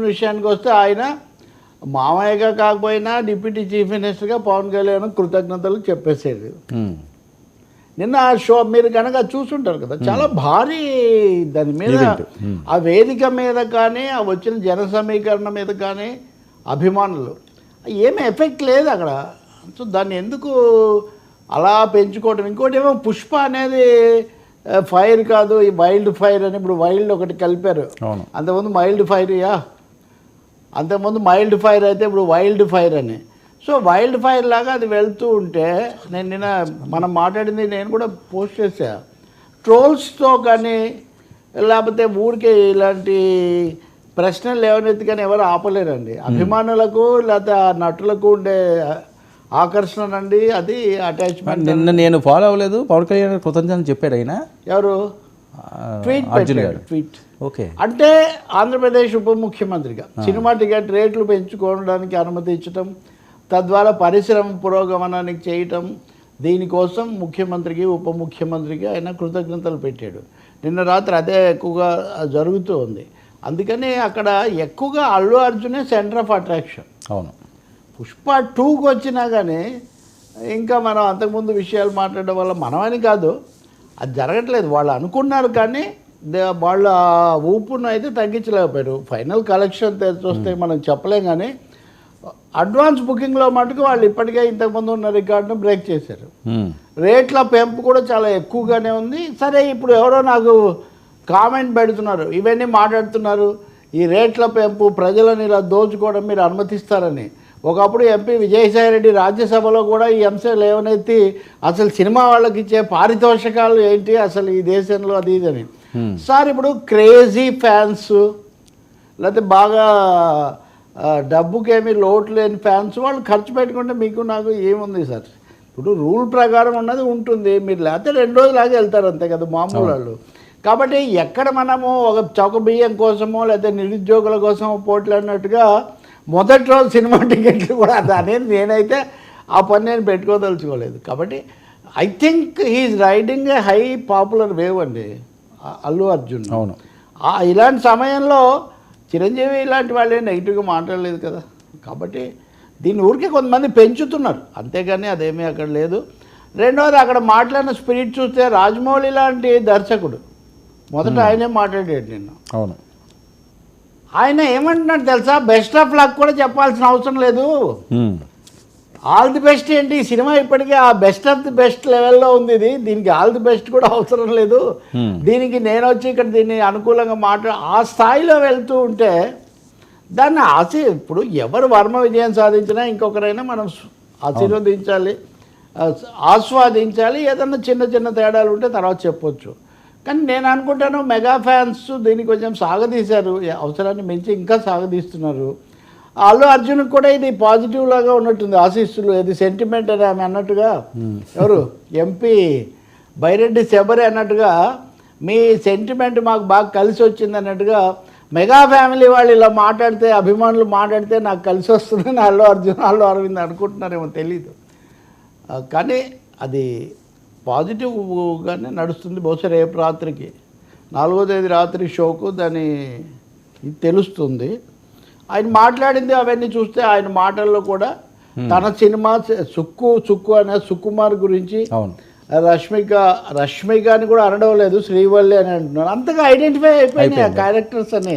అర్జున్ విషయానికి వస్తే ఆయన మామయ్యగా కాకపోయినా డిప్యూటీ చీఫ్ మినిస్టర్గా పవన్ కళ్యాణ్ కృతజ్ఞతలు చెప్పేసేది. నిన్న ఆ షో మీరు కనుక చూసుంటారు కదా చాలా భారీ దాని మీద. ఆ వేదిక మీద కానీ ఆ వచ్చిన జన సమీకరణ మీద కానీ అభిమానులు. ఏమీ ఎఫెక్ట్ లేదు అక్కడ. సో దాన్ని ఎందుకు అలా పెంచుకోవడం ఇంకోటి ఏమో పుష్ప అనేది ఫైర్ కాదు ఈ వైల్డ్ ఫైర్ అని ఇప్పుడు వైల్డ్ ఒకటి కలిపారు. అంతకుముందు మైల్డ్ ఫైర్ యా అంతకుముందు మైల్డ్ ఫైర్ అయితే ఇప్పుడు వైల్డ్ ఫైర్ అని. సో వైల్డ్ ఫైర్ లాగా అది వెళ్తూ ఉంటే నేను నిన్న మనం మాట్లాడింది నేను కూడా పోస్ట్ చేశా. ట్రోల్స్తో కానీ లేకపోతే ఊరికే ఇలాంటి ప్రశ్నలు లేవనెత్తి కానీ ఎవరు ఆపలేరండి. అభిమానులకు లేకపోతే నటులకు ఉండే ఆకర్షణ అండి అది అటాచ్మెంట్ నిన్న నేను ఫాలో అవ్వలేదు. పవన్ కళ్యాణ్ కృతజ్ఞతలు చెప్పాడు ఆయన. ఎవరు? అర్జున్ గారు. ట్వీట్. ఓకే. అంటే ఆంధ్రప్రదేశ్ ఉప ముఖ్యమంత్రిగా సినిమా టికెట్ రేట్లు పెంచుకోవడానికి అనుమతి ఇచ్చటం తద్వారా పరిశ్రమ పురోగమనానికి చేయటం దీనికోసం ముఖ్యమంత్రికి ఉప ముఖ్యమంత్రికి ఆయన కృతజ్ఞతలు పెట్టాడు. నిన్న రాత్రి అదే ఎక్కువగా జరుగుతూ ఉంది. అందుకని అక్కడ ఎక్కువగా అల్లు అర్జునే సెంటర్ ఆఫ్ అట్రాక్షన్. అవును. పుష్ప టూకి వచ్చినా కానీ ఇంకా మనం అంతకుముందు విషయాలు మాట్లాడడం వల్ల మనమని కాదు అది జరగట్లేదు. వాళ్ళు అనుకున్నారు కానీ వాళ్ళ ఊపును అయితే తగ్గించలేకపోయారు. ఫైనల్ కలెక్షన్ చూస్తే మనం చెప్పలేం కానీ అడ్వాన్స్ బుకింగ్లో మటుకు వాళ్ళు ఇప్పటికే ఇంతకుముందు ఉన్న రికార్డును బ్రేక్ చేశారు. రేట్ల పెంపు కూడా చాలా ఎక్కువగానే ఉంది. సరే ఇప్పుడు ఎవరో నాకు కామెంట్ పెడుతున్నారు. ఇవన్నీ మాట్లాడుతున్నారు. ఈ రేట్ల పెంపు ప్రజలను ఇలా దోచుకోవడం మీరు అనుమతిస్తారని. ఒకప్పుడు ఎంపీ విజయసాయిరెడ్డి రాజ్యసభలో కూడా ఈ అంశం లేవనెత్తి అసలు సినిమా వాళ్ళకి ఇచ్చే పారితోషికాలు ఏంటి అసలు ఈ దేశంలో అది ఇదని Hmm. సార్ ఇప్పుడు క్రేజీ ఫ్యాన్స్ లేకపోతే బాగా డబ్బుకేమీ లోటు లేని ఫ్యాన్స్ వాళ్ళు ఖర్చు పెట్టుకుంటే మీకు నాకు ఏముంది సార్? ఇప్పుడు రూల్ ప్రకారం ఉన్నది ఉంటుంది. మీరు లేకపోతే రెండు రోజులాగే వెళ్తారు అంతే కదా మామూలు వాళ్ళు. కాబట్టి ఎక్కడ మనము ఒక చౌక బియ్యం కోసమో లేకపోతే నిరుద్యోగుల కోసమో పోట్లాడినట్టుగా మొదటి రోజు సినిమా టికెట్లు కూడా అనేది నేనైతే ఆ పని నేను పెట్టుకోదలుచుకోలేదు. కాబట్టి I think he is riding a high popular wave అండి అల్లు అర్జున్. అవును. ఇలాంటి సమయంలో చిరంజీవి ఇలాంటి వాళ్ళే నెగిటివ్గా మాట్లాడలేదు కదా. కాబట్టి దీన్ని ఊరికే కొంతమంది పెంచుతున్నారు. అంతేగాని అదేమీ అక్కడ లేదు. రెండవది అక్కడ మాట్లాడిన స్పిరిట్ చూస్తే రాజమౌళి లాంటి దర్శకుడు. మొదట ఆయనే మాట్లాడాడు నిన్న. అవును. ఆయన ఏమంటున్నాడు తెలుసా? బెస్ట్ ఆఫ్ లక్ కూడా చెప్పాల్సిన అవసరం లేదు. ఆల్ ది బెస్ట్ ఏంటి? ఈ సినిమా ఇప్పటికే ఆ బెస్ట్ ఆఫ్ ది బెస్ట్ లెవెల్లో ఉంది ఇది. దీనికి ఆల్ ది బెస్ట్ కూడా అవసరం లేదు. దీనికి నేను వచ్చి ఇక్కడ దీన్ని అనుకూలంగా మాట్లా ఆ స్థాయిలో వెళ్తూ ఉంటే దాన్ని ఆశ ఇప్పుడు ఎవరు వర్మ విజయం సాధించినా ఇంకొకరైనా మనం ఆశీర్వదించాలి. ఆస్వాదించాలి. ఏదన్నా చిన్న చిన్న తేడాలు ఉంటే తర్వాత చెప్పొచ్చు. కానీ నేను అనుకుంటాను మెగా ఫ్యాన్స్ దీన్ని కొంచెం సాగదీశారు. అవసరాన్ని మించి ఇంకా సాగదీస్తున్నారు. అల్లు అర్జున్ కూడా ఇది పాజిటివ్ లాగా ఉన్నట్టుంది ఆశీస్సులు. ఇది సెంటిమెంట్ అని ఆమె అన్నట్టుగా. ఎవరు? ఎంపీ బైరెడ్డి శబరి అన్నట్టుగా మీ సెంటిమెంట్ మాకు బాగా కలిసి వచ్చింది అన్నట్టుగా మెగా ఫ్యామిలీ వాళ్ళు ఇలా మాట్లాడితే అభిమానులు మాట్లాడితే నాకు కలిసి వస్తుందని అల్లు అర్జున్ అల్లు అరవింద్ అనుకుంటున్నారేమో తెలీదు. కానీ అది పాజిటివ్గానే నడుస్తుంది బహుశా రేపు రాత్రికి. నాలుగో తేదీ రాత్రి షోకు దాని తెలుస్తుంది. ఆయన మాట్లాడింది అవన్నీ చూస్తే ఆయన మాటల్లో కూడా తన సినిమా సుక్కు సుక్కు అనే సుకుమార్ గురించి రష్మిక రష్మిక అని కూడా అనడం లేదు శ్రీవల్లి అని అంటున్నారు అంతగా ఐడెంటిఫై అయిపోయినాయి ఆ క్యారెక్టర్స్ అని.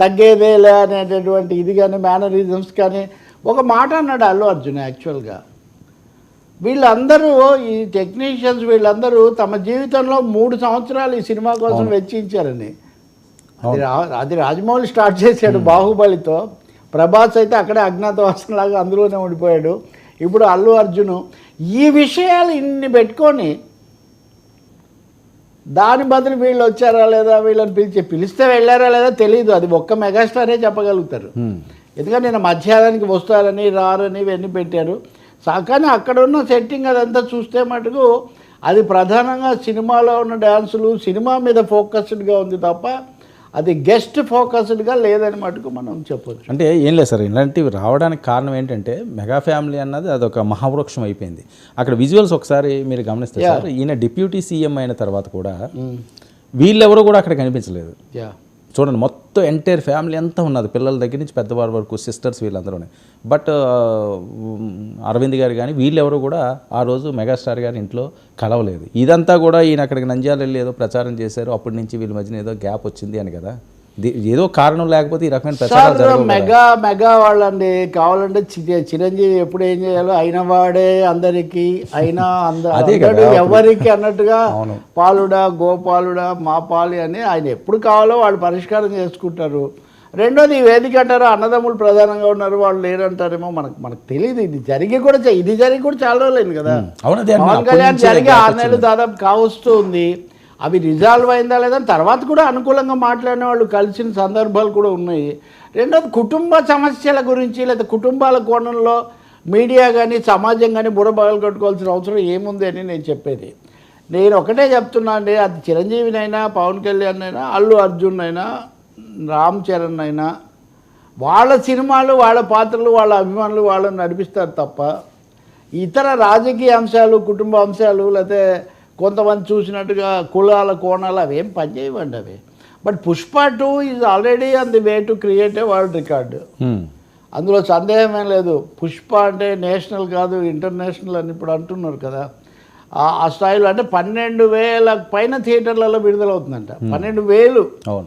తగ్గేదేలే అనేటటువంటి ఇది కానీ మేనరిజమ్స్ కానీ ఒక మాట అన్నాడు అల్లు అర్జున్ యాక్చువల్గా వీళ్ళందరూ ఈ టెక్నీషియన్స్ వీళ్ళందరూ తమ జీవితంలో మూడు సంవత్సరాలు ఈ సినిమా కోసం వెచ్చించారని. అది రా- అది రాజమౌళి స్టార్ట్ చేశాడు బాహుబలితో. ప్రభాస్ అయితే అక్కడే అజ్ఞాతవాసంలాగా అందులోనే ఉండిపోయాడు. ఇప్పుడు అల్లు అర్జును. ఈ విషయాలు ఇన్ని పెట్టుకొని దాని బదులు వీళ్ళు వచ్చారా లేదా వీళ్ళని పిలిచి పిలిస్తే వెళ్ళారా లేదా తెలియదు అది ఒక్క మెగాస్టారే చెప్పగలుగుతారు. ఎందుకంటే నేను మధ్యాహ్నానికి వస్తారని రారని ఇవన్నీ పెట్టారు. కానీ అక్కడ ఉన్న సెట్టింగ్ అదంతా చూస్తే మటుకు అది ప్రధానంగా సినిమాలో ఉన్న డ్యాన్సులు సినిమా మీద ఫోకస్డ్గా ఉంది తప్ప అది గెస్ట్ ఫోకస్డ్గా లేదని మటుకు మనం చెప్పొచ్చు. అంటే ఏం లేదు సార్ ఇలాంటివి రావడానికి కారణం ఏంటంటే మెగా ఫ్యామిలీ అన్నది అదొక మహావృక్షం అయిపోయింది. అక్కడ విజువల్స్ ఒకసారి మీరు గమనిస్తే సార్ ఈయన డిప్యూటీ సీఎం అయిన తర్వాత కూడా వీళ్ళెవరూ కూడా అక్కడ కనిపించలేదు. యా చూడండి మొత్తం ఎంటైర్ ఫ్యామిలీ అంతా ఉన్నది. పిల్లల దగ్గర నుంచి పెద్దవారి వరకు సిస్టర్స్ వీళ్ళందరూనే. బట్ అరవింద్ గారు కానీ వీళ్ళెవరూ కూడా ఆ రోజు మెగాస్టార్ గారి ఇంట్లో కలవలేదు. ఇదంతా కూడా ఈయన అక్కడికి నంద్యాల వెళ్ళి ఏదో ప్రచారం చేశారు. అప్పటి నుంచి వీళ్ళ మధ్యన ఏదో గ్యాప్ వచ్చింది అని కదా. ఏదో కారణం లేకపోతే ఈ రకమైన ప్రచారాలు. మెగా మెగా వాళ్ళండి. కావాలంటే చిరంజీవి ఎప్పుడు ఏం చేయాలో అయిన వాడే అందరికి అయినా అందరూ ఎవరికి అన్నట్టుగా. పాలుడా గోపాలుడా మా పాలి అని ఆయన ఎప్పుడు కావాలో వాళ్ళు పరిష్కారం చేసుకుంటారు. రెండోది ఈ వేదిక అంటారు అన్నదమ్ములు ప్రధానంగా ఉన్నారు వాళ్ళు లేరంటారేమో మనకు మనకు తెలియదు ఇది జరిగి కూడా ఇది జరిగి కూడా చాలా రోజులైంది కదా. పవన్ కళ్యాణ్ జరిగి ఆరు నెలలు దాదాపు కావస్తూ ఉంది. అవి రిజాల్వ్ అయిందా లేదా తర్వాత కూడా అనుకూలంగా మాట్లాడిన వాళ్ళు కలిసిన సందర్భాలు కూడా ఉన్నాయి. రెండోది కుటుంబ సమస్యల గురించి లేదా కుటుంబాల కోణంలో మీడియా కానీ సమాజం కానీ బుడబగలు కట్టుకోవాల్సిన అవసరం ఏముంది అని నేను చెప్పేది. నేను ఒకటే చెప్తున్నా అండి అది చిరంజీవినైనా పవన్ కళ్యాణ్ అయినా అల్లు అర్జున్ అయినా రామ్ చరణ్ అయినా వాళ్ళ సినిమాలు వాళ్ళ పాత్రలు వాళ్ళ అభిమానులు వాళ్ళని నడిపిస్తారు తప్ప ఇతర రాజకీయ అంశాలు కుటుంబ అంశాలు లేకపోతే కొంతమంది చూసినట్టుగా కులాల కోణాలు అవి ఏం పనిచేయవండి అవి. But Pushpa two is already on the way to create a world record. అందులో సందేహమే లేదు. పుష్ప అంటే నేషనల్ కాదు ఇంటర్నేషనల్ అని ఇప్పుడు అంటున్నారు కదా. ఆ- స్థాయిలో అంటే పన్నెండు వేల పైన థియేటర్లలో విడుదలవుతుందంట. పన్నెండు వేలు. అవును.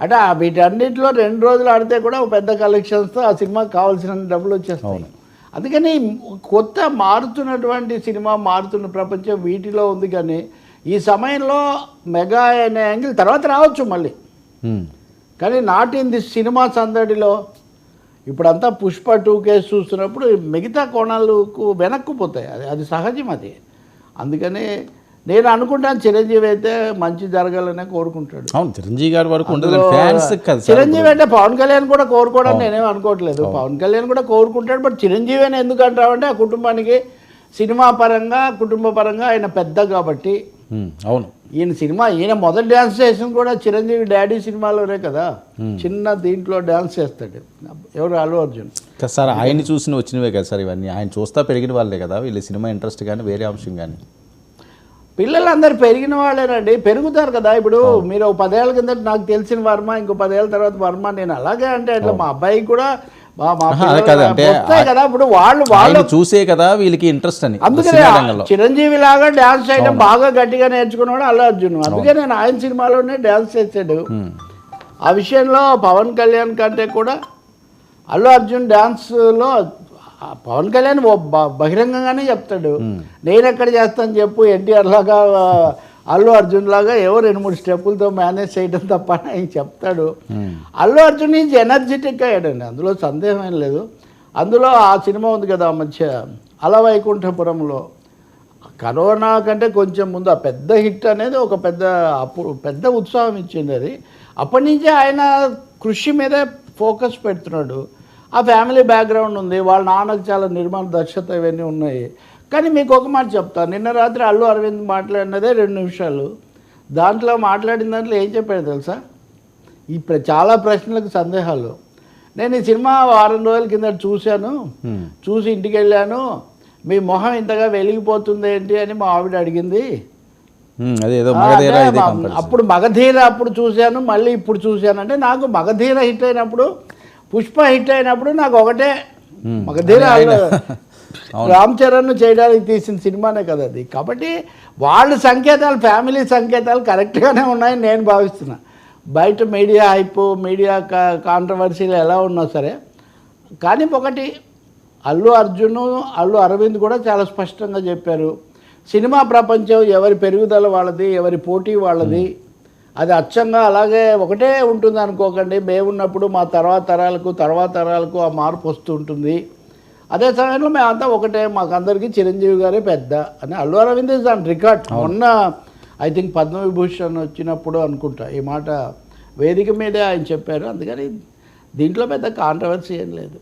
అంటే వీటన్నిటిలో రెండు రోజులు ఆడితే కూడా పెద్ద కలెక్షన్స్తో ఆ సినిమాకి కావాల్సిన డబ్బులు వచ్చేస్తాయి. అందుకని కొత్త మారుతున్నటువంటి సినిమా మారుతున్న ప్రపంచం వీటిలో ఉంది కానీ ఈ సమయంలో మెగా అనే యాంగిల్ తర్వాత రావచ్చు మళ్ళీ. కానీ నాట్ ఇన్ దిస్ సినిమా సందడిలో ఇప్పుడంతా పుష్ప టూ కేసు చూస్తున్నప్పుడు మిగతా కోణాలకు వెనక్కు పోతాయి. అది అది సహజం అది. అందుకని నేను అనుకుంటాను చిరంజీవి అయితే మంచి జరగాలనే కోరుకుంటాడు. అవును చిరంజీవి గారి వరకు ఉండదు ఫ్యాన్స్ చిరంజీవి అంటే పవన్ కళ్యాణ్ కూడా కోరుకోవడం నేనేం అనుకోవట్లేదు. పవన్ కళ్యాణ్ కూడా కోరుకుంటాడు బట్ చిరంజీవి అని ఎందుకు అంటామంటే ఆ కుటుంబానికి సినిమా పరంగా కుటుంబ పరంగా ఆయన పెద్ద కాబట్టి. అవును. ఈయన సినిమా ఈయన మొదటి డ్యాన్స్ చేసింది కూడా చిరంజీవి డాడీ సినిమాలోనే కదా. చిన్న దీంట్లో డ్యాన్స్ చేస్తాడు. ఎవరు? అల్లు అర్జున్. సార్ ఆయన్ని చూసిన వచ్చినవే కదా సార్ ఇవన్నీ. ఆయన చూస్తా పెరిగిన వాళ్ళే కదా వీళ్ళ సినిమా ఇంట్రెస్ట్ కానీ వేరే అంశం కానీ. పిల్లలందరూ పెరిగిన వాళ్ళేనండి. పెరుగుతారు కదా. ఇప్పుడు మీరు ఒక పదేళ్ళ కింద నాకు తెలిసిన వర్మ ఇంకో పదేళ్ళ తర్వాత వర్మ. నేను అలాగే అంటే అట్లా మా అబ్బాయికి కూడా కాదు, ఇప్పుడు వాళ్ళు వాళ్ళు చూసే కదా వీళ్ళకి ఇంట్రెస్ట్ అని. అందుకనే చిరంజీవి లాగా డ్యాన్స్ చేయడం బాగా గట్టిగా నేర్చుకున్నాడు అల్లు అర్జున్. అందుకే నేను ఆయన సినిమాలోనే డ్యాన్స్ చేసాడు. ఆ విషయంలో పవన్ కళ్యాణ్ కంటే కూడా అల్లు అర్జున్ డ్యాన్స్లో పవన్ కళ్యాణ్ బహిరంగంగానే చెప్తాడు. నేను ఎక్కడ చేస్తాను చెప్పు ఎన్టీఆర్ లాగా అల్లు అర్జున్ లాగా ఏవో రెండు మూడు స్టెప్పులతో మేనేజ్ చేయడం తప్ప ఆయన చెప్తాడు. అల్లు అర్జున్ ఈజ్ ఎనర్జెటిక్ అయ్యాడండి. అందులో సందేహం ఏం లేదు. అందులో ఆ సినిమా ఉంది కదా మధ్య అలవైకుంఠపురంలో. కరోనా కంటే కొంచెం ముందు ఆ పెద్ద హిట్ అనేది ఒక పెద్ద అప్పుడు పెద్ద ఉత్సాహం ఇచ్చింది అది. అప్పటి నుంచే ఆయన కృషి మీదే ఫోకస్ పెడుతున్నాడు. ఆ ఫ్యామిలీ బ్యాక్గ్రౌండ్ ఉంది వాళ్ళ నాన్నకు చాలా నిర్మాణ దక్షత ఇవన్నీ ఉన్నాయి. కానీ మీకు ఒక మాట చెప్తాను నిన్న రాత్రి అల్లు అరవింద్ మాట్లాడినదే రెండు నిమిషాలు. దాంట్లో మాట్లాడిన దాంట్లో ఏం చెప్పాడు తెలుసా? ఈ చాలా ప్రశ్నలకు సందేహాలు. నేను ఈ సినిమా వారం రోజుల కింద చూశాను. చూసి ఇంటికి వెళ్ళాను. మీ మొహం ఇంతగా వెలిగిపోతుంది ఏంటి అని మా ఆవిడ అడిగింది. అప్పుడు మగధీర అప్పుడు చూశాను మళ్ళీ ఇప్పుడు చూశాను. అంటే నాకు మగధీర హిట్ అయినప్పుడు పుష్ప హిట్ అయినప్పుడు నాకు ఒకటే. మగధీర రామ్ చరణ్ చేయడానికి తీసిన సినిమానే కదా అది. కాబట్టి వాళ్ళ సంకేతాలు ఫ్యామిలీ సంకేతాలు కరెక్ట్గానే ఉన్నాయని నేను భావిస్తున్నా. బయట మీడియా హైప్ మీడియా కాంట్రవర్సీలు ఎలా ఉన్నా సరే. కానీ ఒకటి అల్లు అర్జున్ అల్లు అరవింద్ కూడా చాలా స్పష్టంగా చెప్పారు. సినిమా ప్రపంచం ఎవరి పెరుగుదల వాళ్ళది ఎవరి పోటీ వాళ్ళది. అది అచ్చంగా అలాగే ఒకటే ఉంటుంది అనుకోకండి. మేమున్నప్పుడు మా తర్వాత తరాలకు తర్వాత తరాలకు ఆ మార్పు వస్తూ ఉంటుంది. అదే సమయంలో మేమంతా ఒకటే మాకందరికీ చిరంజీవి గారే పెద్ద అని Allu Aravind is on record. మొన్న ఐ థింక్ పద్మవిభూషణ్ వచ్చినప్పుడు అనుకుంటా ఈ మాట వేదిక మీదే ఆయన చెప్పారు. అందుకని దీంట్లో పెద్ద కాంట్రవర్సీ ఏం లేదు.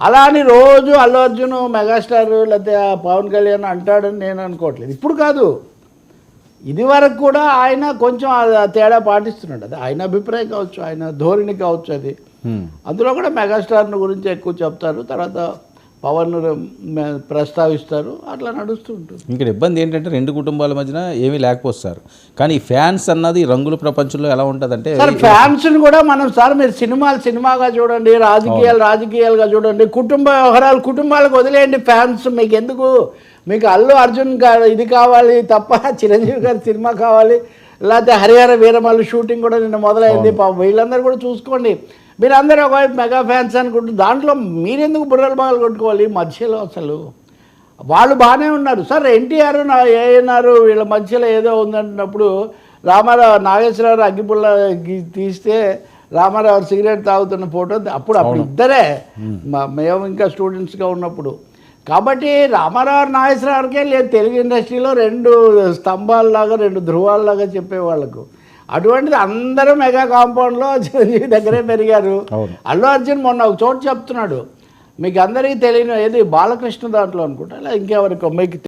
అలా అని రోజు అల్లు అర్జున్ మెగాస్టార్ లేకపోతే పవన్ కళ్యాణ్ అంటాడని నేను అనుకోవట్లేదు. ఇప్పుడు కాదు. ఇది వరకు కూడా ఆయన కొంచెం తేడా పాటిస్తున్నాడు. అది ఆయన అభిప్రాయం కావచ్చు ఆయన ధోరణి కావచ్చు అది. అందులో కూడా మెగాస్టార్ని గురించి ఎక్కువ చెప్తారు. తర్వాత పవన్ ప్రస్తావిస్తారు. అట్లా నడుస్తూ ఉంటుంది. ఇక్కడ ఇబ్బంది ఏంటంటే రెండు కుటుంబాల మధ్యన ఏమీ లేకపోతే సార్ కానీ ఫ్యాన్స్ అన్నది రంగుల ప్రపంచంలో ఎలా ఉంటుందంటే సార్ ఫ్యాన్స్ కూడా మనం సార్ మీరు సినిమాలు సినిమాగా చూడండి రాజకీయాలు రాజకీయాలుగా చూడండి కుటుంబ వ్యవహారాలు కుటుంబాలకు వదిలేయండి ఫ్యాన్స్. మీకు ఎందుకు మీకు అల్లు అర్జున్ ఇది కావాలి తప్ప చిరంజీవి గారి సినిమా కావాలి లేకపోతే హరిహర వీరమల్లు షూటింగ్ కూడా నిన్న మొదలైంది. పాపం వీళ్ళందరూ కూడా చూసుకోండి. మీరందరూ ఒకవైపు మెగా ఫ్యాన్స్ అనుకుంటారు దాంట్లో మీరెందుకు బుర్రలు బాగా కొట్టుకోవాలి? మధ్యలో అసలు వాళ్ళు బాగానే ఉన్నారు. సార్ ఎన్టీఆర్ నా ఏఎన్ఆర్ వీళ్ళ మధ్యలో ఏదో ఉందంటున్నప్పుడు రామారావు నాగేశ్వరరావు అగ్గిపుల్ల తీస్తే రామారావు సిగరెట్ తాగుతున్న ఫోటో అప్పుడు అప్పుడు ఇద్దరే మేము ఇంకా స్టూడెంట్స్గా ఉన్నప్పుడు. కాబట్టి రామారావు నాగేశ్వరరావుకే లేదు తెలుగు ఇండస్ట్రీలో రెండు స్తంభాలలాగా రెండు ధృవాలలాగా చెప్పేవాళ్ళకు అటువంటిది అందరూ మెగా కాంపౌండ్లో చిరంజీవి దగ్గరే పెరిగారు. అల్లు అర్జున్ మొన్న ఒక చోటు చెప్తున్నాడు మీకు అందరికీ తెలియని ఏది బాలకృష్ణ దాంట్లో అనుకుంటా ఇలా ఇంకెవరికో మీకు